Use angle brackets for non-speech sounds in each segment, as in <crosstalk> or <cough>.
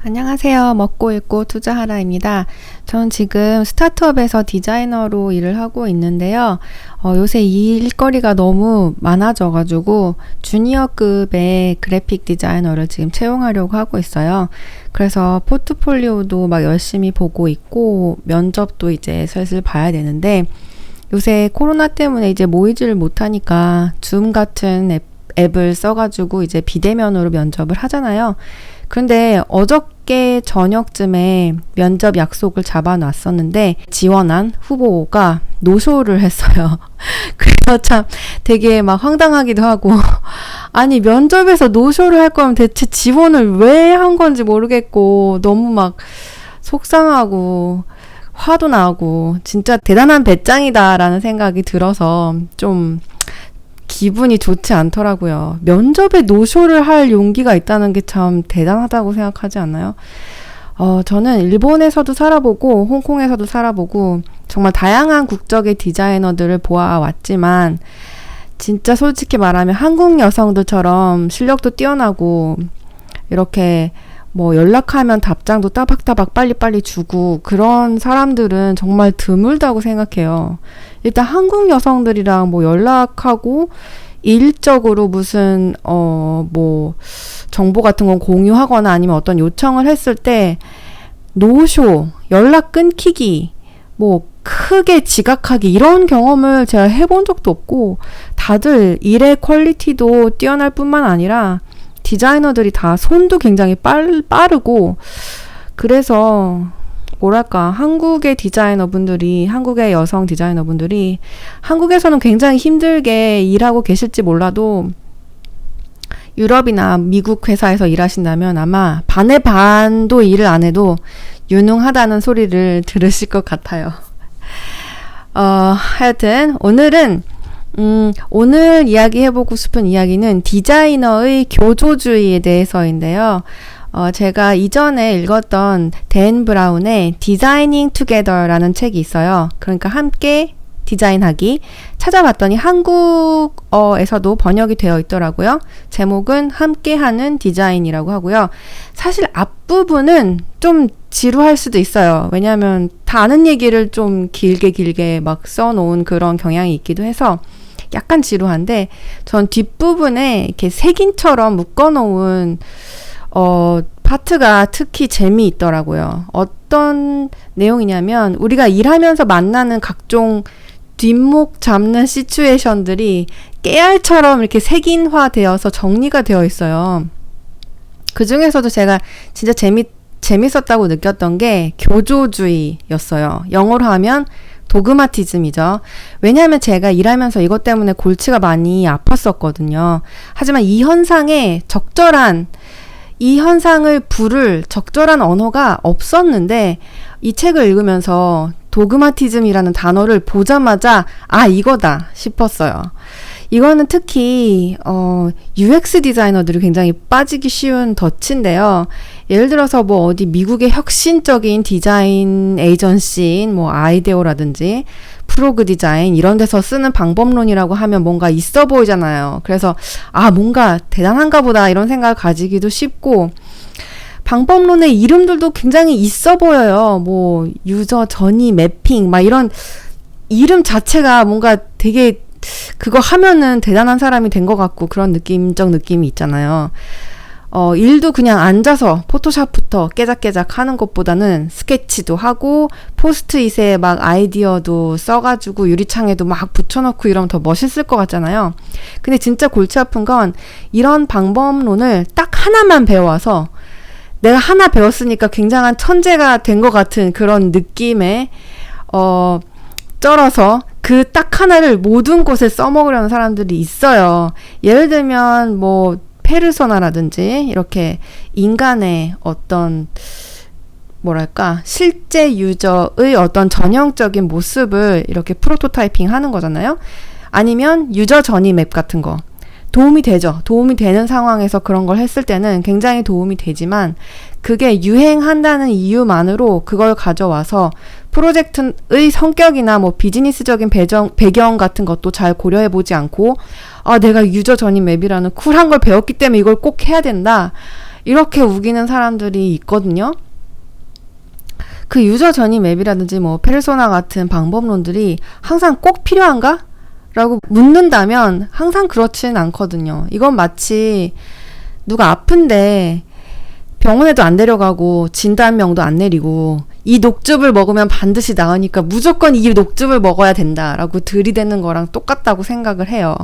안녕하세요. 먹고 읽고 투자하라입니다. 저는 지금 스타트업에서 디자이너로 일을 하고 있는데요. 어, 요새 일거리가 너무 많아져가지고 주니어급의 그래픽 디자이너를 지금 채용하려고 하고 있어요. 그래서 포트폴리오도 막 열심히 보고 있고 면접도 이제 슬슬 봐야 되는데 요새 코로나 때문에 이제 모이지를 못하니까 줌 같은 앱, 앱을 써가지고 이제 비대면으로 면접을 하잖아요. 그런데 어저께 저녁쯤에 면접 약속을 잡아놨었는데 지원한 후보가 노쇼를 했어요. <laughs> 그래서 참 되게 막 황당하기도 하고 <laughs> 아니 면접에서 노쇼를 할 거면 대체 지원을 왜 한 건지 모르겠고 너무 막 속상하고 화도 나고 진짜 대단한 배짱이다라는 생각이 들어서 좀 기분이 좋지 않더라고요. 면접에 노쇼를 할 용기가 있다는 게 참 대단하다고 생각하지 않나요? 어, 저는 일본에서도 살아보고 홍콩에서도 살아보고 정말 다양한 국적의 디자이너들을 보아왔지만 진짜 솔직히 말하면 한국 여성들처럼 실력도 뛰어나고 이렇게 뭐 연락하면 답장도 따박따박 빨리빨리 주고 그런 사람들은 정말 드물다고 생각해요. 일단 한국 여성들이랑 뭐 연락하고 일적으로 무슨 어 뭐 정보 같은 건 공유하거나 아니면 어떤 요청을 했을 때 노쇼, 연락 끊기기, 뭐 크게 지각하기 이런 경험을 제가 해본 적도 없고 다들 일의 퀄리티도 뛰어날 뿐만 아니라 디자이너들이 다 손도 굉장히 빨, 빠르고 그래서 뭐랄까 한국의 디자이너분들이 한국의 여성 디자이너분들이 한국에서는 굉장히 힘들게 일하고 계실지 몰라도 유럽이나 미국 회사에서 일하신다면 아마 반의 반도 일을 안 해도 유능하다는 소리를 들으실 것 같아요. 어, 하여튼 오늘은 음, 오늘 이야기해보고 싶은 이야기는 디자이너의 교조주의에 대해서인데요. 어, 제가 이전에 읽었던 댄 브라운의 디자이닝 투게더라는 책이 있어요. 그러니까 함께 디자인하기 찾아봤더니 한국어에서도 번역이 되어 있더라고요. 제목은 함께하는 디자인이라고 하고요. 사실 앞부분은 좀 지루할 수도 있어요. 왜냐하면 다 아는 얘기를 좀 길게 길게 막 써놓은 그런 경향이 있기도 해서 약간 지루한데 전 뒷부분에 이렇게 색인처럼 묶어놓은 어, 파트가 특히 재미있더라고요. 어떤 내용이냐면 우리가 일하면서 만나는 각종 뒷목 잡는 시츄에이션들이 깨알처럼 이렇게 색인화 되어서 정리가 되어 있어요. 그 중에서도 제가 진짜 재미, 재밌었다고 느꼈던 게 교조주의였어요. 영어로 하면 도그마티즘이죠. 왜냐하면 제가 일하면서 이것 때문에 골치가 많이 아팠었거든요. 하지만 이 현상에 적절한 이 현상을 부를 적절한 언어가 없었는데 이 책을 읽으면서 도그마티즘이라는 단어를 보자마자 아 이거다 싶었어요. 이거는 특히 어, UX 디자이너들이 굉장히 빠지기 쉬운 덫인데요. 예를 들어서 뭐 어디 미국의 혁신적인 디자인 에이전시인 뭐 아이데오라든지 프로그 디자인 이런 데서 쓰는 방법론이라고 하면 뭔가 있어 보이잖아요. 그래서 아 뭔가 대단한가 보다 이런 생각을 가지기도 쉽고 방법론의 이름들도 굉장히 있어 보여요. 뭐 유저 전이 매핑 막 이런 이름 자체가 뭔가 되게 그거 하면은 대단한 사람이 된 것 같고 그런 느낌적 느낌이 있잖아요. 어, 일도 그냥 앉아서 포토샵부터 깨작깨작 하는 것보다는 스케치도 하고 포스트잇에 막 아이디어도 써가지고 유리창에도 막 붙여놓고 이러면 더 멋있을 것 같잖아요. 근데 진짜 골치 아픈 건 이런 방법론을 딱 하나만 배워와서 내가 하나 배웠으니까 굉장한 천재가 된 것 같은 그런 느낌에 어, 쩔어서 그 딱 하나를 모든 곳에 써먹으려는 사람들이 있어요. 예를 들면 뭐 페르소나라든지 이렇게 인간의 어떤 뭐랄까 실제 유저의 어떤 전형적인 모습을 이렇게 프로토타이핑 하는 거잖아요. 아니면 유저 전이 맵 같은 거 도움이 되죠. 도움이 되는 상황에서 그런 걸 했을 때는 굉장히 도움이 되지만 그게 유행한다는 이유만으로 그걸 가져와서 프로젝트의 성격이나 뭐 비즈니스적인 배정, 배경 같은 것도 잘 고려해 보지 않고 아, 내가 유저 전입 맵이라는 쿨한 걸 배웠기 때문에 이걸 꼭 해야 된다. 이렇게 우기는 사람들이 있거든요. 그 유저 전임 앱이라든지 뭐 페르소나 같은 방법론들이 항상 꼭 필요한가? 라고 묻는다면 항상 그렇지는 않거든요. 이건 마치 누가 아픈데 병원에도 안 데려가고 진단명도 안 내리고 이 녹즙을 먹으면 반드시 나으니까 무조건 이 녹즙을 먹어야 된다라고 들이대는 거랑 똑같다고 생각을 해요.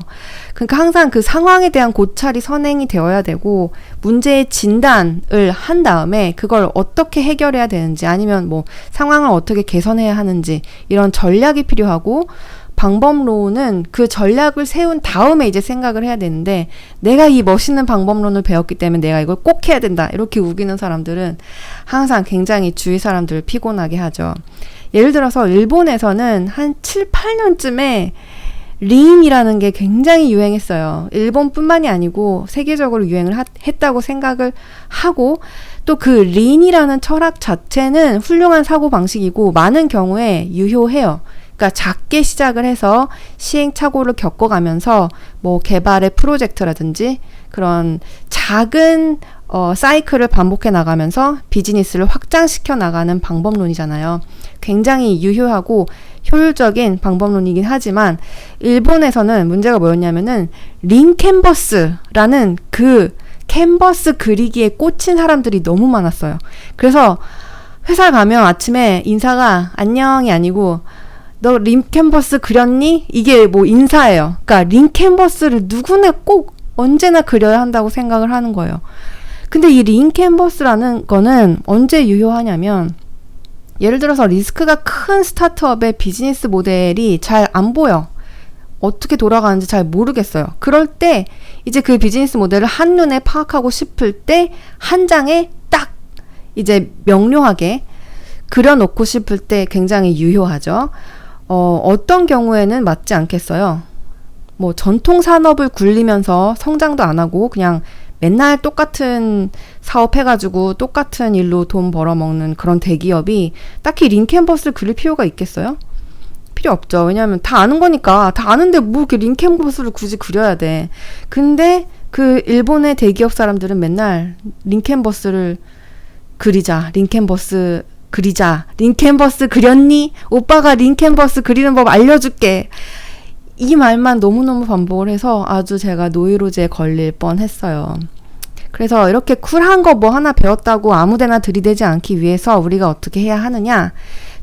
그러니까 항상 그 상황에 대한 고찰이 선행이 되어야 되고 문제의 진단을 한 다음에 그걸 어떻게 해결해야 되는지 아니면 뭐 상황을 어떻게 개선해야 하는지 이런 전략이 필요하고 방법론은 그 전략을 세운 다음에 이제 생각을 해야 되는데 내가 이 멋있는 방법론을 배웠기 때문에 내가 이걸 꼭 해야 된다 이렇게 우기는 사람들은 항상 굉장히 주위 사람들을 피곤하게 하죠. 예를 들어서 일본에서는 한 7, 8년쯤에 린이라는 게 굉장히 유행했어요. 일본뿐만이 아니고 세계적으로 유행을 하, 했다고 생각을 하고 또 그 린이라는 철학 자체는 훌륭한 사고 방식이고 많은 경우에 유효해요. 그러니까 작게 시작을 해서 시행착오를 겪어가면서 뭐 개발의 프로젝트라든지 그런 작은 어, 사이클을 반복해 나가면서 비즈니스를 확장시켜 나가는 방법론이잖아요. 굉장히 유효하고 효율적인 방법론이긴 하지만 일본에서는 문제가 뭐였냐면은 링 캔버스라는 그 캔버스 그리기에 꽂힌 사람들이 너무 많았어요. 그래서 회사 가면 아침에 인사가 안녕이 아니고 너 림캔버스 그렸니? 이게 뭐 인사예요. 그러니까 림캔버스를 누구나 꼭 언제나 그려야 한다고 생각을 하는 거예요. 근데 이 림캔버스라는 거는 언제 유효하냐면 예를 들어서 리스크가 큰 스타트업의 비즈니스 모델이 잘 안 보여. 어떻게 돌아가는지 잘 모르겠어요. 그럴 때 이제 그 비즈니스 모델을 한눈에 파악하고 싶을 때 한 장에 딱 이제 명료하게 그려놓고 싶을 때 굉장히 유효하죠. 어, 어떤 경우에는 맞지 않겠어요. 뭐 전통 산업을 굴리면서 성장도 안 하고 그냥 맨날 똑같은 사업 해가지고 똑같은 일로 돈 벌어먹는 그런 대기업이 딱히 링캔버스를 그릴 필요가 있겠어요? 필요 없죠. 왜냐하면 다 아는 거니까 다 아는데 뭐 이렇게 링캔버스를 굳이 그려야 돼. 근데 그 일본의 대기업 사람들은 맨날 링캔버스를 그리자, 링캔버스 그리자. 링캔버스 그렸니? 오빠가 링캔버스 그리는 법 알려줄게. 이 말만 너무너무 반복을 해서 아주 제가 노이로제에 걸릴 뻔 했어요. 그래서 이렇게 쿨한 거 뭐 하나 배웠다고 아무데나 들이대지 않기 위해서 우리가 어떻게 해야 하느냐?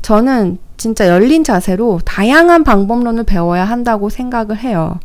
저는 진짜 열린 자세로 다양한 방법론을 배워야 한다고 생각을 해요.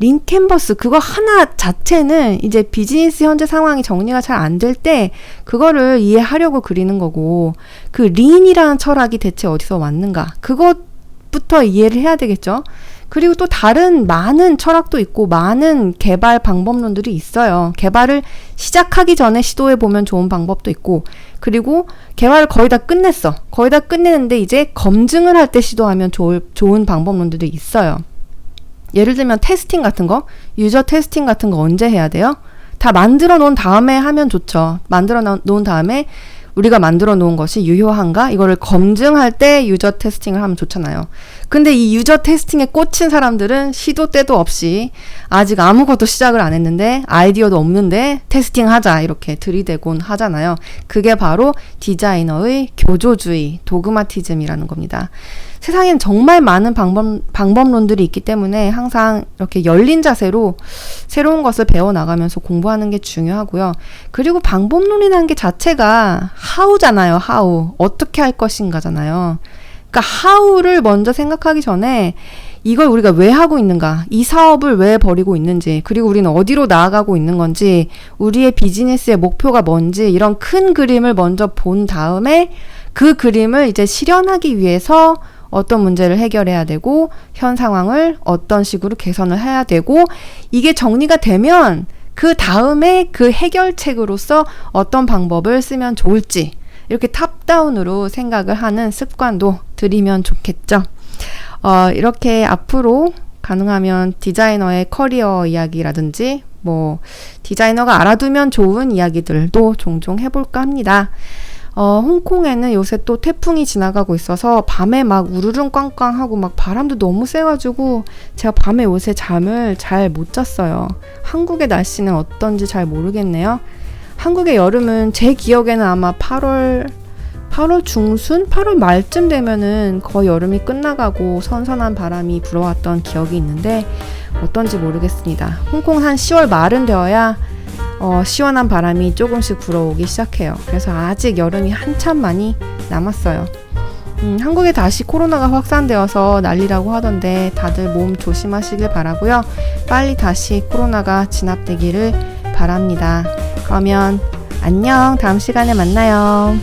링 캔버스 그거 하나 자체는 이제 비즈니스 현재 상황이 정리가 잘 안 될 때 그거를 이해하려고 그리는 거고 그 린이라는 철학이 대체 어디서 왔는가 그것부터 이해를 해야 되겠죠. 그리고 또 다른 많은 철학도 있고 많은 개발 방법론들이 있어요. 개발을 시작하기 전에 시도해 보면 좋은 방법도 있고 그리고 개발을 거의 다 끝냈어. 거의 다 끝내는데 이제 검증을 할 때 시도하면 좋을, 좋은 방법론들도 있어요. 예를 들면 테스팅 같은 거, 유저 테스팅 같은 거 언제 해야 돼요? 다 만들어 놓은 다음에 하면 좋죠. 만들어 놓은 다음에 우리가 만들어 놓은 것이 유효한가? 이거를 검증할 때 유저 테스팅을 하면 좋잖아요. 근데 이 유저 테스팅에 꽂힌 사람들은 시도 때도 없이 아직 아무것도 시작을 안 했는데 아이디어도 없는데 테스팅 하자 이렇게 들이대곤 하잖아요. 그게 바로 디자이너의 교조주의, 도그마티즘이라는 겁니다. 세상엔 정말 많은 방법, 방법론들이 있기 때문에 항상 이렇게 열린 자세로 새로운 것을 배워나가면서 공부하는 게 중요하고요. 그리고 방법론이라는 게 자체가 하우잖아요, 하우. 어떻게 할 것인가잖아요. 그러니까 하우를 먼저 생각하기 전에 이걸 우리가 왜 하고 있는가, 이 사업을 왜 벌이고 있는지, 그리고 우리는 어디로 나아가고 있는 건지, 우리의 비즈니스의 목표가 뭔지, 이런 큰 그림을 먼저 본 다음에 그 그림을 이제 실현하기 위해서 어떤 문제를 해결해야 되고 현 상황을 어떤 식으로 개선을 해야 되고 이게 정리가 되면 그 다음에 그 해결책으로서 어떤 방법을 쓰면 좋을지 이렇게 탑다운으로 생각을 하는 습관도 들이면 좋겠죠. 어, 이렇게 앞으로 가능하면 디자이너의 커리어 이야기라든지 뭐 디자이너가 알아두면 좋은 이야기들도 종종 해볼까 합니다. 어, 홍콩에는 요새 또 태풍이 지나가고 있어서 밤에 막 우르릉 꽝꽝하고 막 바람도 너무 세가지고 제가 밤에 요새 잠을 잘 못 잤어요. 한국의 날씨는 어떤지 잘 모르겠네요. 한국의 여름은 제 기억에는 아마 8월 8월 중순, 8월 말쯤 되면은 거의 여름이 끝나가고 선선한 바람이 불어왔던 기억이 있는데 어떤지 모르겠습니다. 홍콩 한 10월 말은 되어야 어, 시원한 바람이 조금씩 불어오기 시작해요. 그래서 아직 여름이 한참 많이 남았어요. 음, 한국에 다시 코로나가 확산되어서 난리라고 하던데 다들 몸 조심하시길 바라고요. 빨리 다시 코로나가 진압되기를 바랍니다. 그러면 안녕. 다음 시간에 만나요.